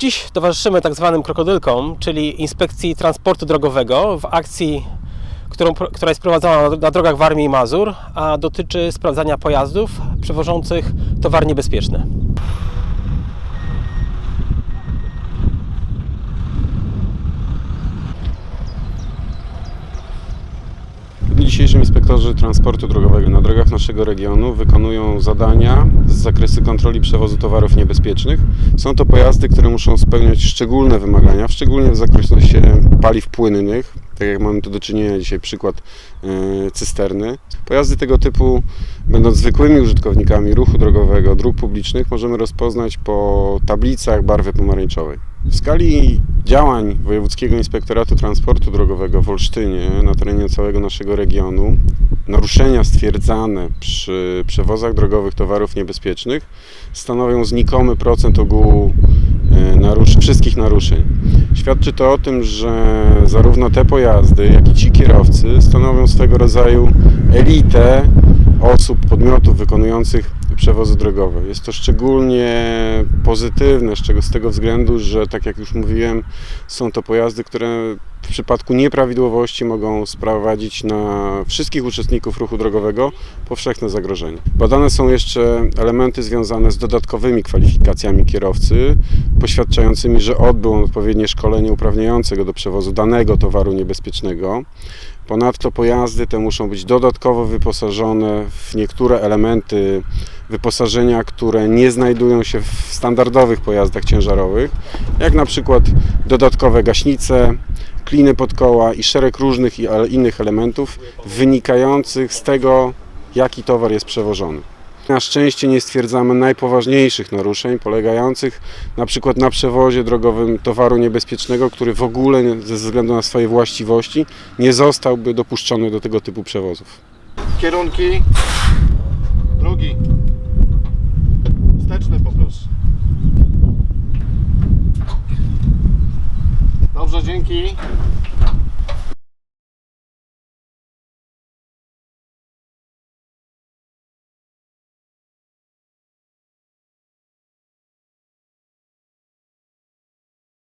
Dziś towarzyszymy tak zwanym krokodylkom, czyli Inspekcji Transportu Drogowego w akcji, którą, która jest prowadzona na, drogach Warmii i Mazur, a dotyczy sprawdzania pojazdów przewożących towar niebezpieczny. W dzisiejszym inspektorzy transportu drogowego na drogach naszego regionu wykonują zadania z zakresu kontroli przewozu towarów niebezpiecznych. Są to pojazdy, które muszą spełniać szczególne wymagania, szczególnie w zakresie paliw płynnych. Tak jak mamy tu do czynienia dzisiaj przykład e, cysterny. Pojazdy tego typu, będąc zwykłymi użytkownikami ruchu drogowego, dróg publicznych, możemy rozpoznać po tablicach barwy pomarańczowej. W skali działań Wojewódzkiego Inspektoratu Transportu Drogowego w Olsztynie na terenie całego naszego regionu naruszenia stwierdzane przy przewozach drogowych towarów niebezpiecznych stanowią znikomy procent ogółu e, narusz- wszystkich naruszeń. Świadczy to o tym, że zarówno te pojazdy, jak i ci kierowcy stanowią swego rodzaju elitę osób, podmiotów wykonujących przewozy drogowe. Jest to szczególnie pozytywne, z tego względu, że tak jak już mówiłem, są to pojazdy, które w przypadku nieprawidłowości mogą sprowadzić na wszystkich uczestników ruchu drogowego powszechne zagrożenie. Badane są jeszcze elementy związane z dodatkowymi kwalifikacjami kierowcy, poświadczającymi, że odbył on odpowiednie szkolenie uprawniające go do przewozu danego towaru niebezpiecznego. Ponadto pojazdy te muszą być dodatkowo wyposażone w niektóre elementy wyposażenia, które nie znajdują się w standardowych pojazdach ciężarowych, jak na przykład dodatkowe gaśnice, kliny pod koła i szereg różnych innych elementów wynikających z tego, jaki towar jest przewożony. Na szczęście nie stwierdzamy najpoważniejszych naruszeń polegających na przykład na przewozie drogowym towaru niebezpiecznego, który w ogóle ze względu na swoje właściwości nie zostałby dopuszczony do tego typu przewozów. Kierunki. Drugi. Wsteczny poproszę. Dobrze, dzięki.